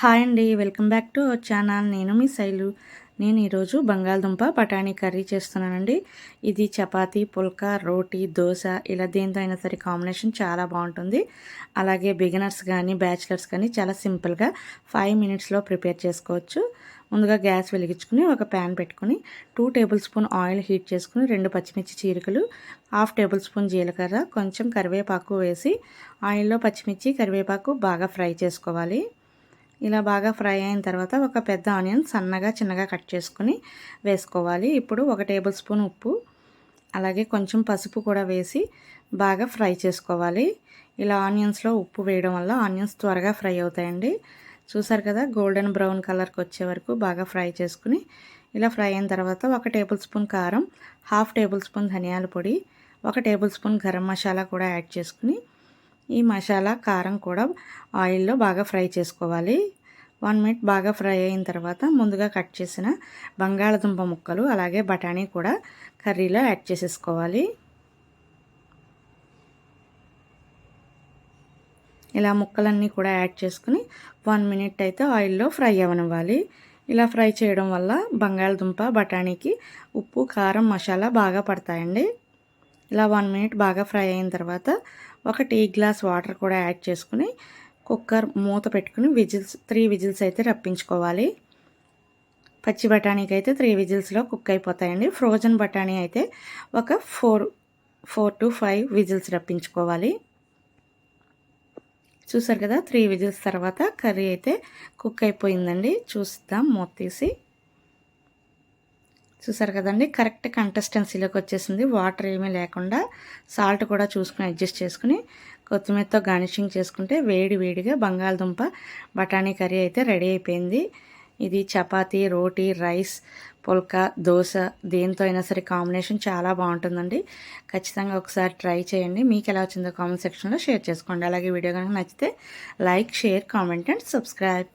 Hi అండి welcome back to our channel. నేను మీ శైలు. నేను ఈరోజు బంగాళదుంప బఠానీ కర్రీ చేస్తున్నానండి. ఇది చపాతీ పుల్కా రోటీ దోశ ఇలా దేంతో అయినా సరే కాంబినేషన్ చాలా బాగుంటుంది. అలాగే బిగినర్స్ కానీ బ్యాచిలర్స్ కానీ చాలా సింపుల్గా ఫైవ్ మినిట్స్లో ప్రిపేర్ చేసుకోవచ్చు. ముందుగా గ్యాస్ వెలిగించుకుని ఒక ప్యాన్ పెట్టుకుని two tablespoon oil heat చేసుకుని రెండు పచ్చిమిర్చి చీరికలు హాఫ్ టేబుల్ స్పూన్ జీలకర్ర కొంచెం కరివేపాకు వేసి ఆయిల్లో పచ్చిమిర్చి కరివేపాకు బాగా ఫ్రై చేసుకోవాలి. ఇలా బాగా ఫ్రై అయిన తర్వాత ఒక పెద్ద ఆనియన్ సన్నగా చిన్నగా కట్ చేసుకుని వేసుకోవాలి. ఇప్పుడు ఒక టేబుల్ స్పూన్ ఉప్పు అలాగే కొంచెం పసుపు కూడా వేసి బాగా ఫ్రై చేసుకోవాలి. ఇలా ఆనియన్స్లో ఉప్పు వేయడం వల్ల ఆనియన్స్ త్వరగా ఫ్రై అవుతాయండి. చూసారు కదా గోల్డెన్ బ్రౌన్ కలర్కి వచ్చే వరకు బాగా ఫ్రై చేసుకుని ఇలా ఫ్రై అయిన తర్వాత ఒక టేబుల్ స్పూన్ కారం హాఫ్ టేబుల్ స్పూన్ ధనియాల పొడి ఒక టేబుల్ స్పూన్ గరం మసాలా కూడా యాడ్ చేసుకుని ఈ మసాలా కారం కూడా ఆయిల్లో బాగా ఫ్రై చేసుకోవాలి. వన్ మినిట్ బాగా ఫ్రై అయిన తర్వాత ముందుగా కట్ చేసిన బంగాళదుంప ముక్కలు అలాగే బఠానీ కూడా కర్రీలో యాడ్ చేసేసుకోవాలి. ఇలా ముక్కలన్నీ కూడా యాడ్ చేసుకుని వన్ మినిట్ అయితే ఆయిల్లో ఫ్రై అవ్వనివ్వాలి ఇలా ఫ్రై చేయడం వల్ల బంగాళదుంప బఠానీకి ఉప్పు కారం మసాలా బాగా పడతాయండి. ఇలా వన్ మినిట్ బాగా ఫ్రై అయిన తర్వాత ఒక టీ గ్లాస్ వాటర్ కూడా యాడ్ చేసుకుని కుక్కర్ మూత పెట్టుకుని విజిల్స్ త్రీ విజిల్స్ అయితే రప్పించుకోవాలి. పచ్చి బఠానీకి అయితే త్రీ విజిల్స్లో కుక్ అయిపోతాయండి. ఫ్రోజన్ బఠానీ అయితే ఒక four four to five whistles రప్పించుకోవాలి. చూసారు కదా త్రీ విజిల్స్ తర్వాత కర్రీ అయితే కుక్ అయిపోయిందండి. చూస్తాం మూత తీసి. చూసారు కదండి? కరెక్ట్ కంటెస్టెన్సీలోకి వచ్చేసింది. వాటర్ ఏమీ లేకుండా సాల్ట్ కూడా చూసుకుని అడ్జస్ట్ చేసుకుని కొత్తిమీరతో గార్నిషింగ్ చేసుకుంటే వేడి వేడిగా బంగాళదుంప బఠానీ కర్రీ అయితే రెడీ అయిపోయింది. ఇది చపాతీ రోటీ రైస్ పుల్కా దోశ దేంతో అయినా సరే కాంబినేషన్ చాలా బాగుంటుందండి. ఖచ్చితంగా ఒకసారి ట్రై చేయండి. మీకు ఎలా వచ్చిందో కామెంట్ సెక్షన్లో షేర్ చేసుకోండి. అలాగే వీడియో కనుక నచ్చితే like share comment and subscribe.